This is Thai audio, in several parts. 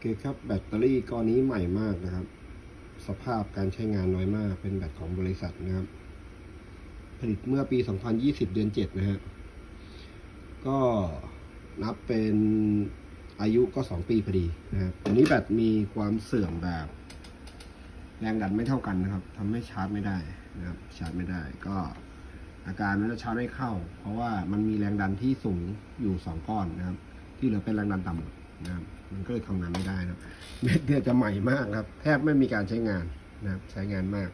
อเคครับแบตเตอรี่ก้อนนี้ใหม่มากนะครับ สภาพการใช้งานน้อยมากเป็นแบตของบริษัทนะครับ ผลิตเมื่อปี 2020 เดือน 7 นะฮะก็นับเป็นอายุก็ 2 ปีพอดีนะครับตัวนี้แบตมีความเสื่อมแบบ แรงดันไม่เท่ากันนะครับทำให้ชาร์จไม่ได้นะครับชาร์จไม่ได้ ก็อาการมันจะชาร์จไม่เข้า เพราะว่ามันมีแรงดันที่สูงอยู่ 2 ก้อนนะครับ ที่เหลือเป็นแรงดันต่ำหมด นะครับมันก็เลยทำงานไม่ได้นะเม็ดเนี่ยจะใหม่มากครับ แทบไม่มีการใช้งานนะครับใช้งานมาก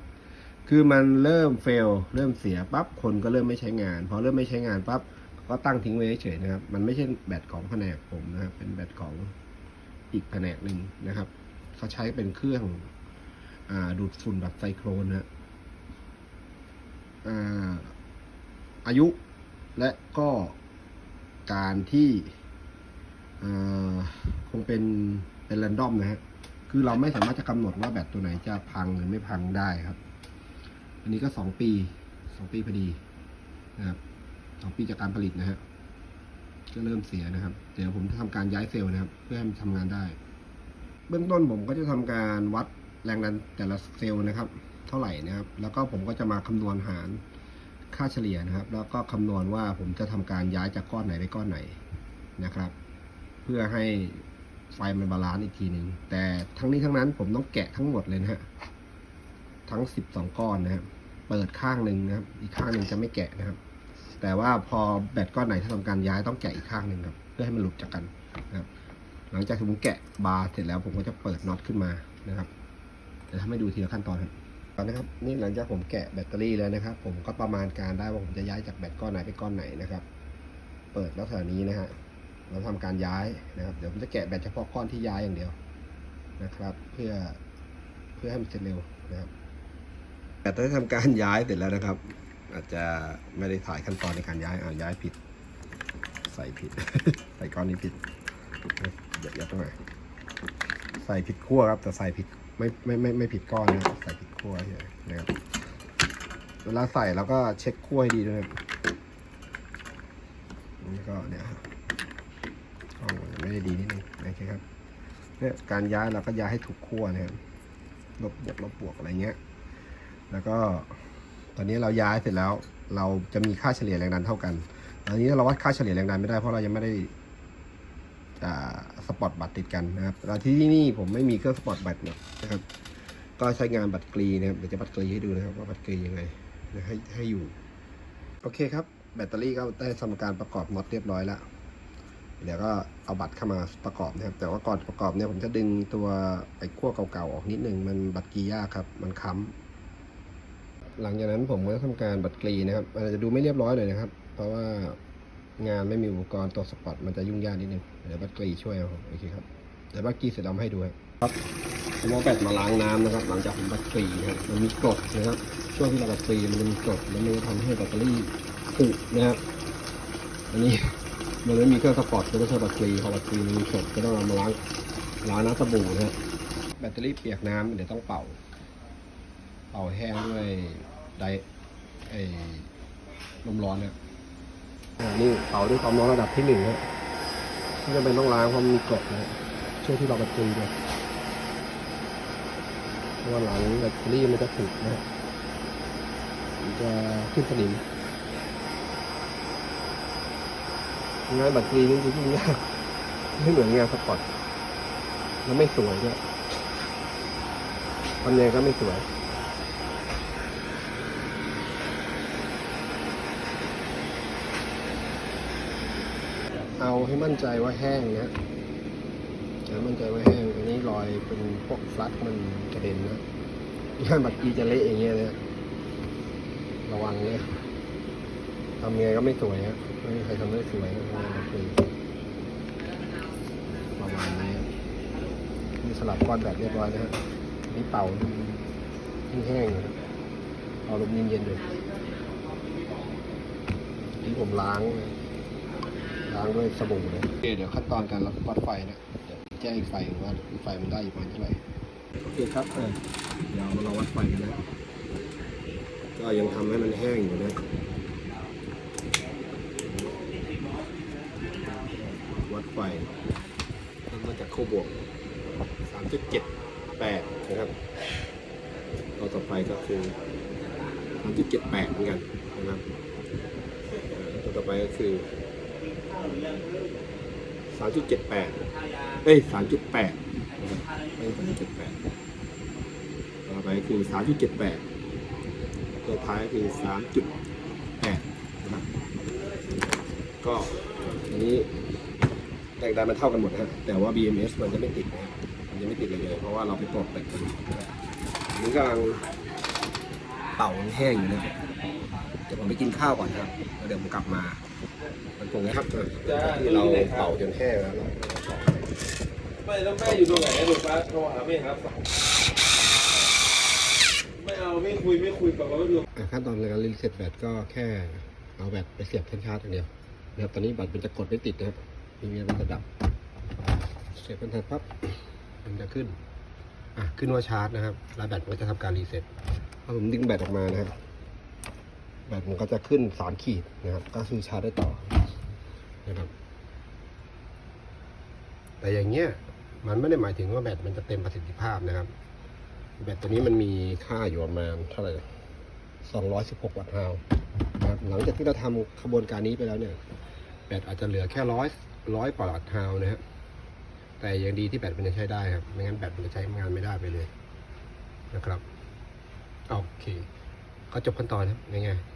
คือมันเริ่มเฟลเริ่มเสียปั๊บคนก็เริ่มไม่ใช้งาน พอเริ่มไม่ใช้งานปั๊บก็ตั้งทิ้งไว้เฉยนะครับ มันไม่ใช่แบตของแผนกผมนะครับ เป็นแบตของอีกแผนกหนึ่งนะครับเขาใช้เป็นเครื่องอาดูดฝุ่นแบบไซโครนนะอาอายุและก็การที่ คงเป็นเป็นแรนดอมนะฮะคือเราไม่สามารถจะกำหนดว่าแบตตัวไหนจะพังหรือไม่พังได้ครับ อันนี้ก็สองปีสองปีพอดีนะครับสองปีจากการผลิตนะฮะก็เริ่มเสียนะครับ เดี๋ยวผมจะทำการย้ายเซลล์นะครับ เพื่อให้มันทำงานได้ เบื้องต้นผมก็จะทำการวัดแรงดันแต่ละเซลล์นะครับ เท่าไหร่นะครับ แล้วก็ผมก็จะมาคำนวณหารค่าเฉลี่ยนะครับ แล้วก็คำนวณว่าผมจะทำการย้ายจากก้อนไหนไปก้อนไหนนะครับ เพื่อให้ไฟมันบาลานซ์อีกทีหนึ่งแต่ทั้งนี้ทั้งนั้นผมต้องแกะทั้งหมดเลยนะฮะทั้ง 12 ก้อนนะครับเปิดข้างหนึ่งนะครับ อีกข้างหนึ่งจะไม่แกะนะครับ แต่ว่าพอแบตก้อนไหนถ้าทำการย้ายต้องแกะอีกข้างหนึ่งครับ เพื่อให้มันหลุดจากกันนะครับหลังจากที่ผมแกะบาร์เสร็จแล้วผมก็จะเปิดน็อตขึ้นมานะครับเดี๋ยวทำให้ดูทีละขั้นตอนครับตอนนะครับนี่หลังจากผมแกะแบตเตอรี่แล้วนะครับ ผมก็ประมาณการได้ว่าผมจะย้ายจากแบตก้อนไหนไปก้อนไหนนะครับ เปิดลักษณะนี้นะฮะ เราทำการย้ายนะครับ เดี๋ยวผมจะแกะแบตเฉพาะก้อนที่ย้ายอย่างเดียวนะครับ เพื่อเพื่อให้มันเสร็จเร็วนะครับแต่ถ้าทำการย้ายเสร็จแล้วนะครับ อาจจะไม่ได้ถ่ายขั้นตอนในการย้ายอ่าย้ายผิด ใส่ผิด ใส่ก้อนนี้ผิดเดี๋ยวยัดตรงไหนใส่ผิดขั้วครับ แต่ใส่ผิดไม่ไม่ไม่ไม่ผิดก้อนนะใส่ผิดขั้วเฉยนะครับเวลาใส่เราก็เช็คขั้วให้ดีด้วยนี่ก็เนี่ยครับกล้องมัน ไม่ได้ดีนิดนึงโอเครับเนี่ยการย้ายเราก็ย้ายให้ถูกขั้วนะครับลบบวกลบบวกอะไรเงี้ย แล้วก็ตอนนี้เราย้ายเสร็จแล้ว เราจะมีค่าเฉลี่ยแรงดันเท่ากันตอนนี้เราวัดค่าเฉลี่ยแรงดันไม่ได้เพราะเรายังไม่ได้สปอตบัตรติดกันนะครับแล้วที่นี่ผมไม่มีเครื่องสปอตบัตรนะครับ ก็ใช้งานบัตรกรีนะครับเดี๋ยวจะบัตรกรีให้ดูนะครับว่าบัตรกรียังไงให้ให้อยู่ โอเคครับ แบตเตอรี่ก็ได้ทำการประกอบน็อตเรียบร้อยแล้ว เดี๋ยวก็เอาบัตรเข้ามาประกอบนะครับ แต่ว่าก่อนประกอบเนี่ยผมจะดึงตัวไอ้ขั้วเก่าๆออกนิดนึง มันบัตรกรียากครับ มันค้ำหลังจากนั้นผมก็ทำการบัดกรีนะครับอาจจะดูไม่เรียบร้อยหน่อยนะครับ เพราะว่างานไม่มีอุปกรณ์ตัวสปอตมันจะยุ่งยากนิดนึง เดี๋ยวบัดกรีช่วยเอาโอเคครับเดี๋ยวบัดกรีเสร็จแล้วมาให้ดูครับผมเอาแบตมาล้างน้ำนะครับ หลังจากผมบัดกรีนะครับมันมีกรดนะครับช่วงที่เราบัดกรีมันมีกรดแล้วมันจะทำให้แบตเตอรี่ผุนะครับอันนี้ มันไม่มีเครื่องสปอร์ตก็ต้องใช้บัดกรีพอบัดกรีมันมีกรดก็ต้องเอามาล้างล้างน้ำสบู่นะแบตเตอรี่เปียกน้ำเดี๋ยวต้องเป่า เป่าแห้งด้วยไดไอ้ลมร้อนเนี่ยนี่เป่าด้วยความร้อนระดับที่หนึ่งนะไม่จำเป็นต้องล้างเพราะมันมีกรดนะช่วงที่เราแบตเตอรี่ด้วยเพราะว่าหลังแบตเตอรี่มันจะถึกนะจะขึ้นสนิม งานแบตเตอรี่นี่จะยุ่งยากไม่เหมือนงานสปอร์ตแล้วไม่สวยด้วยทำยังก็ไม่สวย เอาให้มั่นใจว่าแห้งนะให้มั่นใจว่าแห้งอันนี้รอยเป็นพวกฟลัดมันกระเด็นนะงานบัตรกีจะเละอย่างเงี้ยนะระวังนะ ทำไงก็ไม่สวยฮะไม่มีใครทำได้สวยประมาณนี้มีสลับก้อนแบบเรียบร้อยนะฮะนี่เป่าที่แห้งอยู่นะเอาลมเย็นๆเลยที่ผมล้างล้างด้วยสบู่เลยโอเคเดี๋ยวขั้นตอนการวัดไฟนะเดี๋ยวแจ้งอีกไฟว่าไฟมันได้อยู่ประมาณเท่าไหร่โอเคครับออเดี๋ยวเราวัดไฟกันนะก็ยังทำให้มันแห้งอยู่นะ วัด ไฟเริ่มาจากเข้าบวกสามจุดเจ็ดแปดนะครับตัวต่อไปก็คือสามจุดเจ็ดแปดเหมือนกันนะครับเอ่อตัวต่อไปก็คือสามจุดเจ็ดแปดเอ้ยสามจุดแปดนะครับไม่สามจุดเจ็ดแปดต่อไปก็คือสามจุดเจ็ดแปดตัวท้ายคือสามจุดแปดนะครับ ก็อันนี้ รงดันมันเท่ากันหมดนะครับแต่ว่า BMS มันจะไม่ติดนะครับมันจะไม่ติดเลยเลย เพราะว่าเราไปปลดเหล็กกันอันนี้กำลังเป่าแห้งอยู่นะครับเดี๋ยวผมไปกินข้าวก่อนครับแล้วเดี๋ยวผมกลับมา มันคงนะครับที่เราเป่าจนแห้งแล้วเราไม่แล้วแม่อยู่ตรงไหนลูกป้าโทรหาแม่ครับไม่เอาไม่คุยไม่คุยบอกว่าไม่ดูอะขั้นตอนการรีเซ็ตแบตก็แค่เอาแบตไปเสียบแท่นชาร์จอย่างเดียวนะครับตอนนี้แบตมันจะกดไม่ติดนะครับ มีเมียมันจะดับ เสียบแท่นชาร์จปั๊บมันจะขึ้น อะ ขึ้นว่าชาร์จนะครับ แล้วแบตมันก็จะทำการรีเซ็ตพอผมดึงแบตออกมานะครับ แบตมันก็จะขึ้นสามขีดนะครับ ก็คือชาร์จได้ต่อนะครับ แต่อย่างเงี้ย มันไม่ได้หมายถึงว่าแบตมันจะเต็มประสิทธิภาพนะครับ แบตตัวนี้มันมีค่าอยู่ประมาณเท่าไหร่216 วัตต์ฮาวนะครับ หลังจากที่เราทำขบวนการนี้ไปแล้วเนี่ย แบตอาจจะเหลือแค่ร้อยร้อยกว่าวัตต์ฮาวนะครับแต่ยังดีที่แบตมันยังใช้ได้ครับ ไม่งั้นแบตมันจะใช้งานไม่ได้ไปเลยนะครับ โอเค ก็จบขั้นตอนครับง่ายๆ